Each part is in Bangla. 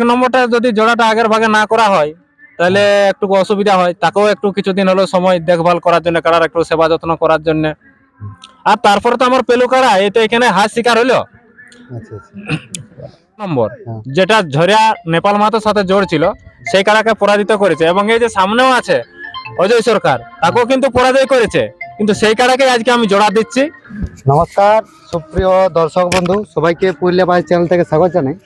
এক নম্বরটা যদি জোড়াটা আগের ভাগে না করা হয় তাহলে একটু অসুবিধা হয়। তাকেও একটু কিছুদিন হলো সময় দেখভাল করার জন্য কারার একটু সেবা যত্ন করার জন্য। আর তারপরে তো আমার পেলু কারা এই তো এখানে হাত শিকার হইল। আচ্ছা আচ্ছা। নম্বর হ্যাঁ। যেটা ঝরিয়া নেপাল মাতার সাথে জোর ছিল সেই কারাকে পরাজিত করেছে। এবং এই যে সামনেও আছে অজয় সরকার তাকেও কিন্তু পরাজয় করেছে। কিন্তু সেই কারাকে আজকে আমি জোড়া দিচ্ছি। নমস্কার সুপ্রিয় দর্শক বন্ধু সবাইকে পুরুলিয়া বাইশ চ্যানেল থেকে স্বাগত জানাই।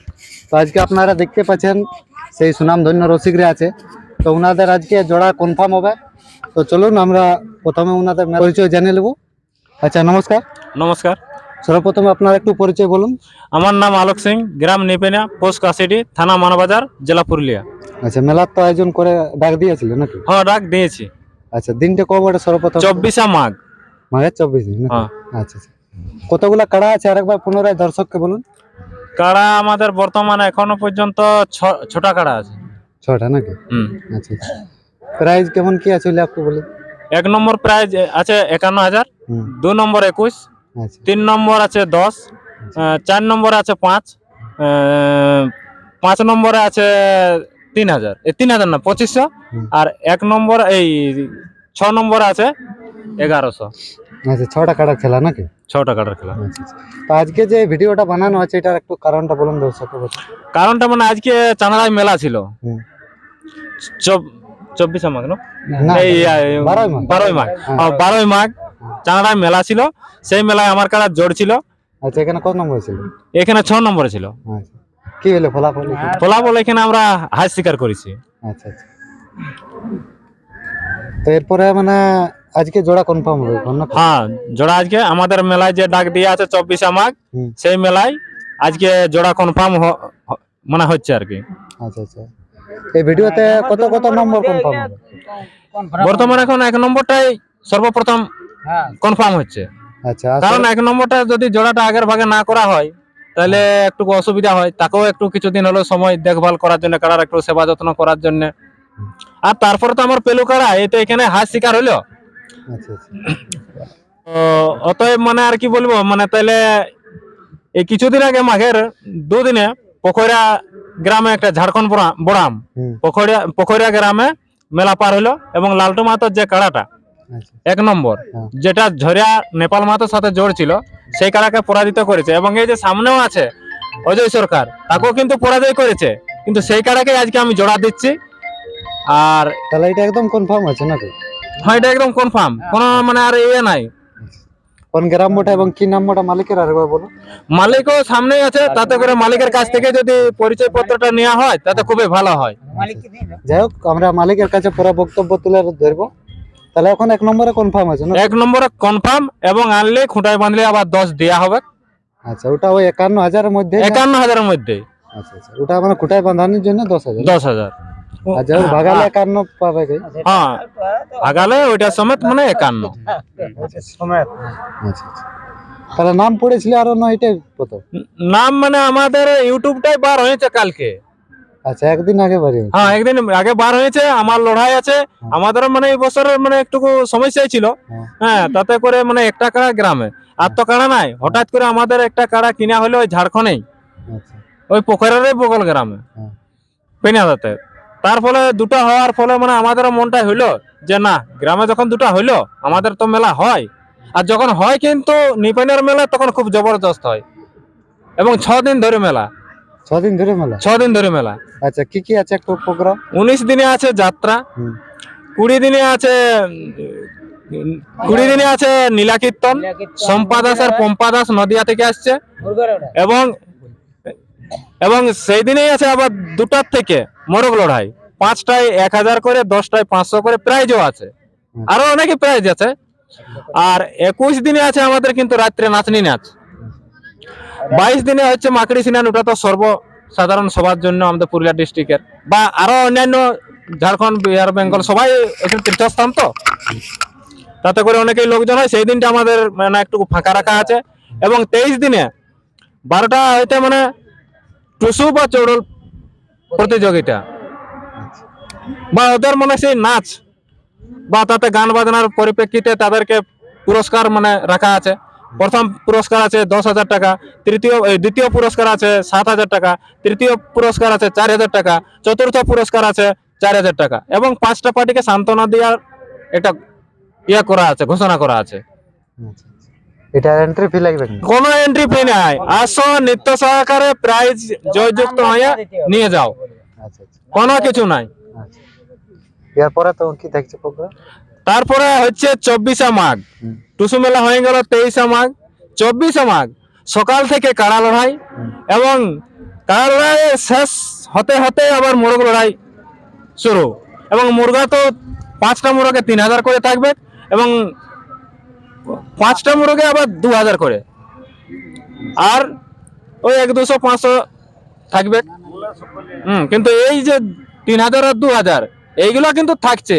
আজকে আপনারা দেখতে পাচ্ছেন সেই সুনামধন্য রসিকরা আছে। তো ওনাদের আজকে জোড়া কনফার্ম হবে। তো চলুন আমরা প্রথমে ওনাদের পরিচয় জেনে নেব। আচ্ছা নমস্কার। নমস্কার। সর্বপ্রথমে আপনার একটু পরিচয় বলুন। আমার নাম আলোক সিং গ্রাম নিপেনা পোস্ট কাশিডি থানা মানবাজার জেলা পুরুলিয়া। আচ্ছা মেলার তো আয়োজন করে ডাক দিয়েছিল নাকি? হ্যাঁ ডাক দিয়েছি। আচ্ছা দিনটা কবে ওটা সর্বপ্রথম? চব্বিশা মাঘ। মাঘের চব্বিশ দিন? হ্যাঁ। আচ্ছা আচ্ছা। কতগুলা কাড়া আছে? আরেকবার পুনরায় দর্শককে বলুন। কাড়া আমাদের বর্তমানে এখনও পর্যন্ত ছোটা কাড়া আছে। ছটা নাকি? হুম। আচ্ছা আচ্ছা। প্রাইস কেমন কি আছে একটু বলুন এক নম্বর প্রাইজ আছে একান্ন হাজার দু নম্বর একুশ আচ্ছা। তিন নম্বর আছে দশ আহ, চার নম্বরে আছে পাঁচ পাঁচ নম্বরে আছে তিন হাজার। তিন হাজার না পঁচিশশো। আর এক নম্বর এই ছ নম্বর আছে এগারোশো। আচ্ছা ছটা কাড়া খেলা নাকি? ছটা কাটার খেলা। আচ্ছা আচ্ছা। তো আজকে যে ভিডিওটা বানানো আছে এটার একটু কারণটা বলুন দর্শককে বলুন। কারণটা মানে আজকে চাঁদড়ায় মেলা ছিল। চব্বিশে মাঘ না? বারোই মাঘ। বারোই মাঘ। হ্যাঁ। বারোই মাঘ চাঁদড়ায় মেলা ছিল। সেই মেলায় আমার কাড়া জোর ছিল। আচ্ছা এখানে কত নম্বর ছিল? এখানে ছ নম্বরে ছিল। আচ্ছা। কি হলো ফলাফল? ফলাফল এখানে আমরা হাত স্বীকার করেছি। আচ্ছা আচ্ছা। তো এরপরে মানে আজকে জোড়া কনফার্ম হবে হ্যাঁ জোড়া আজকে আমাদের মেলায় যে ডাক দিয়ে আছে চব্বিশে মাঘ সেই মেলায় আজকে জোড়া কনফার্ম মানে হচ্ছে আর কি। আচ্ছা আচ্ছা। এই ভিডিওতে কত কত নম্বর কনফার্ম হবে? বর্তমানে এখন এক নম্বরটাই সর্বপ্রথম কনফার্ম হচ্ছে। আচ্ছা কারণ এক নম্বরটা যদি জোড়াটা আগের ভাগে না করা হয় তাহলে একটু অসুবিধা হয়। তাকেও একটু কিছুদিন হলো সময় দেখভাল করার জন্য কারার একটু সেবা যত্ন করার জন্য। আর তারপরে তো আমার পেলু কারা এই তো এখানে হাত শিকার হলো। আচ্ছা আচ্ছা অতএব মানে আর কি বলব মানে তাহলে এই কিছুদিন আগে মাঘের দুদিনে পোখরা গ্রামে একটা ঝাড়খণ্ড বড়াম পোখরিয়া পোখরিয়া গ্রামে মেলা পার হইল এবং লালটু মাতার যে কাড়াটা আচ্ছা। এক নম্বর হ্যাঁ। যেটা ঝরিয়া নেপাল মাতার সাথে জোর ছিল সেই কাড়াকে পরাজিত করেছে এবং এই যে সামনেও আছে অজয় সরকার তাকেও কিন্তু পরাজয় করেছে কিন্তু সেই কাড়াকে আজকে আমি জোড়া দিচ্ছি। আর তাহলে এটা একদম কনফার্ম আছে নাকি? হ্যাঁ এটা একদম কনফার্ম কোনো মানে আর ইয়ে নাই। কোন গ্রাম মোটা এবং কি নাম মোটা মালিকের আরেকবার বলুন। মালিকও সামনেই আছে তাতে করে মালিকের কাছ থেকে যদি পরিচয় পত্রটা নেওয়া হয় তাতে খুবই ভালো হয়। যাই হোক আমরা মালিকের কাছে পুরো বক্তব্য তুলে ধরবো। তাহলে এখন এক নম্বরে কনফার্ম আছে না? এক নম্বরে কনফার্ম এবং আনলে খুঁটায় বাঁধলে আবার দশ দেওয়া হবে। আচ্ছা ওটা ওই একান্ন হাজারের মধ্যে একান্ন হাজারের মধ্যে। আচ্ছা আচ্ছা ওটা মানে খুঁটায় বাঁধানোর জন্য দশ হাজার। দশ হাজার। আর ভাগালে একান্ন পাবে কি? হ্যাঁ ভাগালে ওইটা সমেত মানে একান্ন। আচ্ছা আচ্ছা তাহলে নাম পড়েছিল আরও না এটাই প্রথম? নাম মানে আমাদের ইউটিউবটাই বার হয়েছে কালকে। আচ্ছা একদিন আগে বাড়ি হয়েছে। হ্যাঁ একদিন আগে বার হয়েছে আমার লড়াই আছে। আমাদের মানে এই বছরের মানে একটু সমস্যাই ছিল। হ্যাঁ। হ্যাঁ তাতে করে মানে একটা কাড়া গ্রামে। আর তো কাড়া নাই। হঠাৎ করে আমাদের একটা কাড়া কিনা হলো ওই ঝাড়খণ্ডেই। আচ্ছা। ওই পোখরের বগল গ্রামে। হ্যাঁ। পেনাদাতে তার ফলে দুটো হওয়ার ফলে মানে আমাদের মনটা হইল যে না গ্রামে যখন দুটো হইল আমাদের তো মেলা হয়। আর যখন হয় কিন্তু নিপানের মেলা তখন খুব জবরদস্ত হয়। এবং ছ দিন ধরে মেলা। ছদিন ধরে মেলা? ছ দিন ধরে মেলা। আচ্ছা কি কি আছে একটু প্রোগ্রাম উনিশ দিনে আছে যাত্রা। কুড়ি দিনে আছে কুড়ি দিনে আছে নীলা কীর্তন সম্পা দাস আর পম্পা দাস নদিয়া থেকে আসছে। এবং এবং সেই দিনেই আছে আবার দুটার থেকে। মোরগ লড়াই। পাঁচটায় এক হাজার করে দশটায় পাঁচশো করে প্রাইজও আছে। আরও অনেকে প্রাইজ আছে। আর একুশ দিনে আছে আমাদের কিন্তু রাত্রে নাচনি নাচ। বাইশ দিনে হচ্ছে মাকড়ি সিনান ওটা তো সর্বসাধারণ সবার জন্য আমাদের পুরুলিয়া ডিস্ট্রিক্টের। বা আরও অন্যান্য ঝাড়খণ্ড বিহার বেঙ্গল সবাই এখানে তীর্থস্থান তো। তাতে করে অনেকেই লোকজন হয়। সেই দিনটা আমাদের মানে একটু ফাঁকা রাখা আছে। এবং তেইশ দিনে বারোটা হইতে মানে টুসু বা চৌড়ল প্রতিযোগিতা। বা ওদের মানে সেই নাচ, বা তাতে গান বাজনার পরিপ্রেক্ষিতে তাদেরকে পুরস্কার মানে রাখা আছে। প্রথম পুরস্কার আছে দশ হাজার টাকা, তৃতীয় দ্বিতীয় পুরস্কার আছে সাত হাজার টাকা, তৃতীয় পুরস্কার আছে চার হাজার টাকা, চতুর্থ পুরস্কার আছে চার হাজার টাকা এবং পাঁচটা পার্টিকে সান্ত্বনা দেওয়ার একটা ইয়ে করা আছে, ঘোষণা করা আছে। আচ্ছা। এটা এন্ট্রি ফি লাগবে কোনো এন্ট্রি ফি নাই। আসো নিত্য সহকারে প্রাইজ জয়যুক্ত হয়ে নিয়ে যাও। আচ্ছা আচ্ছা। কোনো কিছু নাই। আচ্ছা। এরপরে তো কি থাকছে প্রোগ্রাম তারপরে হচ্ছে চব্বিশে মাঘ। টুসু মেলা হয়ে গেল তেইশে মাঘ। চব্বিশে মাঘ সকাল থেকে কাড়া লড়াই এবং কাড়া লড়াই শেষ হতে হতে আবার মোরগ লড়াই শুরু। এবং মুরগা তো পাঁচটা মুরগে তিন হাজার করে থাকবে এবং পাঁচটা মুরগে আবার দু হাজার করে। আর ওই এক দুশো, পাঁচশো থাকবে। হুম, কিন্তু এই যে তিন হাজার আর দু হাজার, এইগুলো কিন্তু থাকছে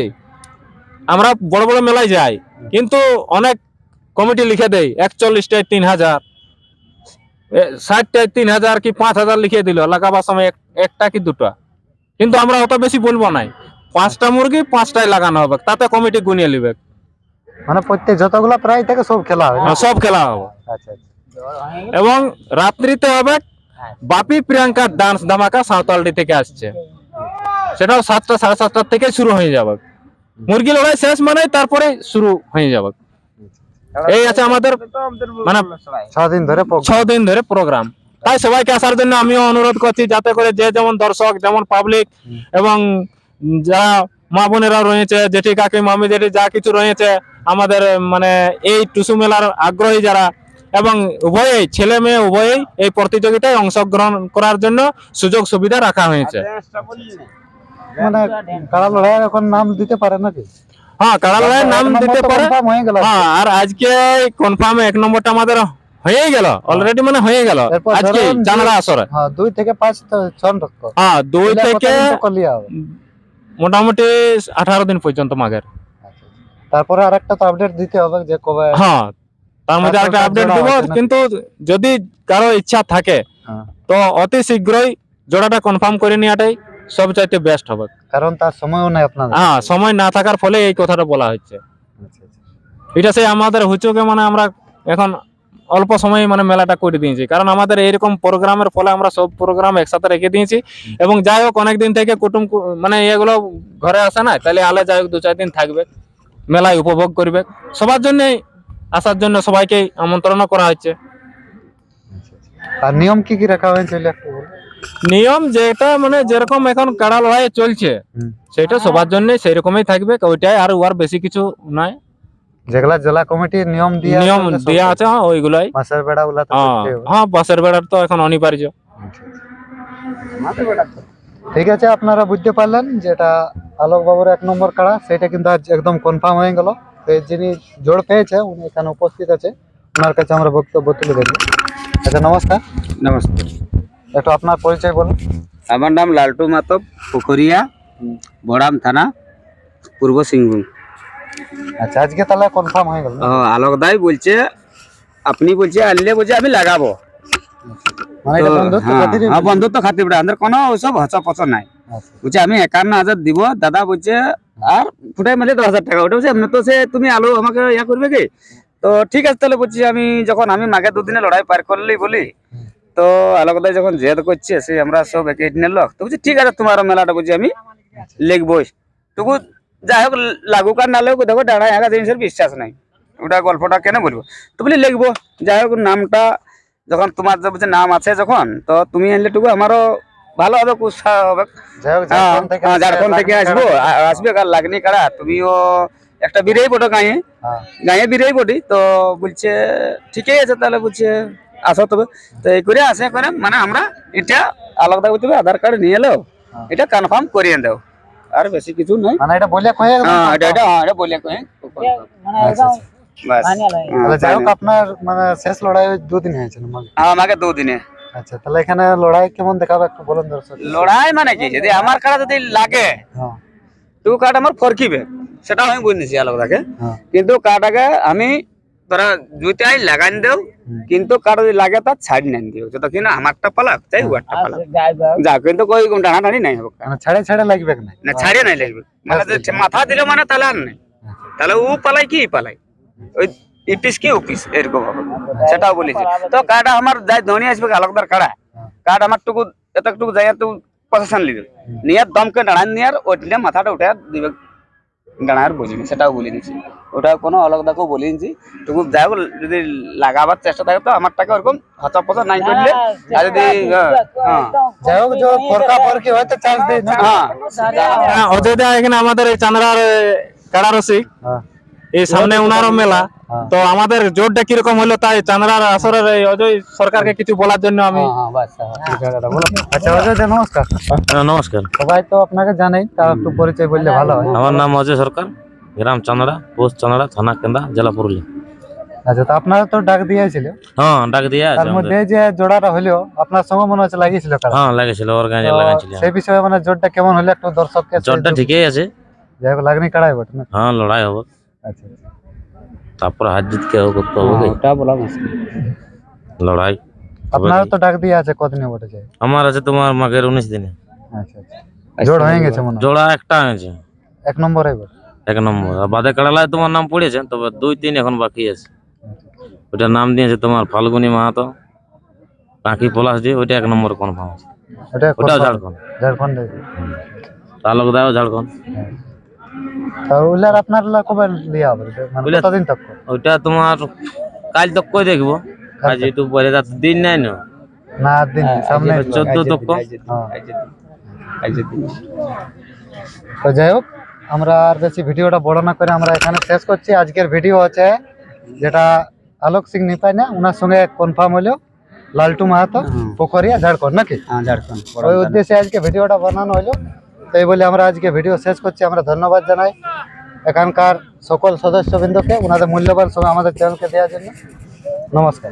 আমরা বড় বড় মেলায় যাই, কিন্তু অনেক কমিটি লিখে দেয়, একচল্লিশটায় তিন হাজার ষাটটায় তিন হাজার কি পাঁচ হাজার লিখে দিল লাগাবার সময় একটা কি দুটো। কিন্তু আমরা অত বেশি বলব নাই। পাঁচটা মুরগি পাঁচটায় লাগানো হবে, তাতে কমিটি গুনিয়ে নিবে। মানে প্রত্যেক যতগুলা প্রায় থাকে সব খেলা হবে সব খেলা হবে। আচ্ছা আচ্ছা। এবং রাত্রিতে হবে বাপি প্রিয়াঙ্কার ডান্স ধামাকা সাঁওতালডি থেকে আসছে। সেটাও সাতটা সাড়ে সাতটার থেকে শুরু হয়ে যাবে। মুরগি লড়াই শেষ মানে তারপরে শুরু হয়ে যাবে। এই আছে আমাদের মানে ছ দিন ধরে দিন ধরে প্রোগ্রাম তাই সবাইকে আসার জন্য আমিও অনুরোধ করছি যাতে করে যে যেমন দর্শক যেমন পাবলিক এবং যারা মা বোনেরা রয়েছে জেঠি কাকি মামি জেঠি যা কিছু রয়েছে আমাদের মানে এই টুসু মেলার আগ্রহী যারা এবং উভয়েই ছেলে মেয়ে উভয়েই এই প্রতিযোগিতায় অংশগ্রহণ করার জন্য সুযোগ সুবিধা রাখা হয়েছে। মানে কারা লড়াই এখন নাম দিতে পারে নাকি? হ্যাঁ কারালয়ের নাম দিতে পারে। confirm হয়ে হ্যাঁ আর আজকে কনফার্ম এক নম্বরটা আমাদের হয়ে গেল অলরেডি মানে হয়ে গেল। এরপর আজকে জানালা আসরে। হ্যাঁ দুই থেকে পাঁচ ছন হ্যাঁ দুই থেকে মোটামুটি আঠারো দিন পর্যন্ত মাঘের তারপরে আরেকটা তো আপডেট দিতে হবে যে কবে হ্যাঁ তার মধ্যে একটা আপডেট দিব? কিন্তু যদি কারও ইচ্ছা থাকে হ্যাঁ। তো অতি শীঘ্রই জোড়াটা কনফার্ম করে নেওয়াটাই সবচাইতে বেস্ট হবে। কারণ তার সময়ও নাই আপনাদের। হ্যাঁ সময় না থাকার ফলে এই কথাটা বলা হচ্ছে। আচ্ছা, আচ্ছা। এটা সেই আমাদের হুচুকে মানে আমরা এখন অল্প সময়ে মানে মেলাটা করে দিয়েছি। কারণ আমাদের এইরকম প্রোগ্রামের ফলে আমরা সব প্রোগ্রাম একসাথে রেখে দিয়েছি। এবং যাই হোক অনেকদিন থেকে কুটুম মানে এগুলো ঘরে আসে না তাহলে আলে যাই হোক দু চার দিন থাকবে। মেলায় উপভোগ করবে। সবার জন্যই আসার জন্য সবাইকে আমন্ত্রণ করা হচ্ছে আর নিয়ম কি কি রাখা বলুন। নিয়ম যেটা মানে যেরকম এখন কাড়া লড়াই চলছে সেটা সবার জন্য সেই রকমই থাকবে ওইটাই আর ওর বেশি কিছু নাই যেগুলা জেলা কমিটির নিয়ম দিয়ে নিয়ম দেওয়া আছে হ্যাঁ ওইগুলাই। মাসের বেড়া গুলা হ্যাঁ করতেই হ্যাঁ বাসের বেড়ার তো এখন অনিবার্য। ঠিক আছে আপনারা বুঝতে পারলেন যেটা আলোক বাবুর এক নম্বর কাড়া সেটা কিন্তু আজ একদম কনফার্ম হয়ে গেল। যিনি জোর পেয়েছে উনি এখানে উপস্থিত আছে ওনার কাছে আমরা বক্তব্য তুলে দেবো আচ্ছা নমস্কার। নমস্কার। একটু আপনার পরিচয় বলুন। আমার নাম লালটু মাতব পুকুরিয়া বড়াম থানা পূর্ব সিংভূম। আচ্ছা আজকে তাহলে কনফার্ম হয়ে গেল না? ও, আলোকদাই বলছে আপনি বলছে আনলে বলছে আমি লাগাবো মানে এটা তো, বন্ধুত্ব হ্যাঁ, হ্যাঁ, বন্ধুত্ব খাতির বেড়া আমাদের কোনো ওসব হচপচ নাই। আচ্ছা, বলছে আমি একান্ন হাজার দিব দাদা বলছে আর ফুটাই মেলে দশ হাজার টাকা। ওটা বলছে এমনি তো সে তুমি আলো আমাকে ইয়া করবে কি? তো ঠিক আছে তাহলে বলছি আমি যখন আমি মাঘে দুদিনে লড়াই পার করলি বলি তো আলোকদাই যখন জেদ করছে সে আমরা সব একে নিল তো বলছি ঠিক আছে তোমার মেলাটা বলছি আমি লিখবই। তবু যাই হোক লাগুক আর না লাগুক দেখো ডাড়া একা জিনিসের বিশ্বাস নাই। ওটা গল্পটা কেন বলব? তো বলি লিখব। যাই হোক নামটা যখন তোমার যে নাম আছে যখন তো তুমি আনলে টুকু আমারও ভালো হবে উৎসাহ হবে। হ্যাঁ, ঝাড়খণ্ড থেকে হ্যাঁ, আসব আসবে। কার লাগনি কারা তুমিও একটা বিরেই বটো গাঁয়ে। হ্যাঁ, গাঁয়ে বিরেই বটি তো বলছে ঠিকই আছে তাহলে বলছে আসো তবে। তো এই করে আসে করে মানে আমরা এটা আলাদা করতে হবে আধার কার্ড নিয়ে এলো। এটা কনফার্ম করিয়ে দাও। আর বেশি কিছু নাই। মানে এটা বলে কয়ে হ্যাঁ এটা। এটা এটা বলে কয়ে। আচ্ছা, আচ্ছা। যাই হোক আপনার মানে শেষ লড়াই দুদিন? হ্যাঁ, আমাকে দুদিনে। আচ্ছা তাহলে এখানে লড়াই কেমন দেখাবে একটু বলুন দর্শক। লড়াই মানে কি? যদি আমার কাটা যদি লাগে তো কাঠ আমার ফরকিবে। সেটা আমি বুঝেছি আলাদাকে কিন্তু কাটাকে আমি তোরা জুতাই লাগান দেও কিন্তু কারও যদি লাগে তার ছাড় নেন দিও। যতক্ষণ না আমারটা পালাক চাই ওয়ারটা পালাক। যা কিন্তু কই টানা টানি নাই হবে। মানে ছাড়ে ছাড়ে লাগবে না না ছাড়ে নাই লাগবে। মানে যে মাথা দিলে মানে তাহলে আর নাই। তাহলে ও পালাই কি পালাই ওই ইপিস কি অফিস এরকম হবে। সেটাও বলেছি। তো কার্ড আমার যাই ধনী আসবে আলোকদার কাড়া কার্ড আমার টুকু এতটুকু যাই তো প্রশাসন লিবে নিয়ে দমকে দাঁড়ান নিয়ে ওইটা মাথাটা উঠে দিবে দাঁড়ার সেটাও বলে দিচ্ছি ওটা কোনো আলোকদাকেও বলে দিচ্ছি টুকু যাই হোক যদি লাগাবার চেষ্টা থাকে তো আমার টাকা ওরকম হচা পচা নাই করলে আর যদি হ্যাঁ, হ্যাঁ। যাই হোক যে ফরকা ফরকি হয়তো চান্স দিই হ্যাঁ। হ্যাঁ, অযোধ্যা এখানে আমাদের চান্দ্রার কাড়া রসিক। হ্যাঁ। এই সামনে উনারও মেলা। হ্যাঁ। তো আমাদের জোরটা কীরকম হলো তাই চান্দ্রার আসরের এই অজয় সরকারকে কিছু বলার জন্য আমি হ্যাঁ আচ্ছা অজয় নমস্কার। হ্যাঁ, নমস্কার। সবাই তো আপনাকে জানেই তার একটু পরিচয় বললে ভালো হয়। আমার নাম অজয় সরকার গ্রাম চান্দড়া পোস্ট চান্দড়া থানা কেন্দা জেলা পুরুলিয়া। আচ্ছা তো আপনারা তো ডাক দিয়েছিল। হ্যাঁ ডাক দিয়া আছে তার মধ্যে যে জোড়াটা হলো আপনার সঙ্গে মনে হচ্ছে লাগিয়েছিল হ্যাঁ লাগাইছিল। সেই বিষয়ে মানে কেমন হলে একটু দর্শককে ঠিকই আছে। যাই হোক লাগনি কাড়াই বটে হ্যাঁ লড়াই হবে। আচ্ছা তারপর হার জিত কে করতে হবে ওটা বলা মুশকিল। লড়াই। আপনারা তো ডাক দিয়ে আছে কদিনে বটে যায়? আমার আছে তোমার মাঘের উনিশ দিনে। আচ্ছা আচ্ছা। জোড় হয়ে গেছে মনে জোড়া একটা আছে এক নম্বরে বটে এক নম্বর। আর বাদে কাড়ালায় তোমার নাম পড়েছে তবে দুই তিন এখন বাকি আছে। ওটার নাম দিয়েছে তোমার ফাল্গুনি মাহাতো। কাকি পলাশ দিয়ে ওইটা এক নম্বর কনফার্ম আছে ওটা ওটাও confirm। ঝাড়খণ্ড। ঝাড়খণ্ডে। তালুক দাও ঝাড়খণ্ড। তা ওইলার আপনার লা কবে লিয়া হবে? মানে কতদিন তক ওইটা তোমার কাল তো কই দেখব? আজ একটু পরে যাতে দিন নাই না? না দিন সামনে চোদ্দ তক্ক হ্যাঁ। তো যাই হোক আমরা আর বেশি ভিডিওটা বড় না করে আমরা এখানে শেষ করছি। আজকের ভিডিও হচ্ছে যেটা আলোক সিং নিপাই না ওনার সঙ্গে কনফার্ম হলো লালটু মাহাতো পোখরিয়া ঝাড়খণ্ড নাকি? হ্যাঁ ঝাড়খণ্ড ওই উদ্দেশ্যে আজকে ভিডিওটা বানানো হলো। এই বলে আমরা আজকে ভিডিও শেষ করছি। আমরা ধন্যবাদ জানাই এখানকার সকল সদস্যবৃন্দকে। ওনাদের মূল্যবান সময় আমাদের চ্যানেলকে দেওয়ার জন্য। নমস্কার।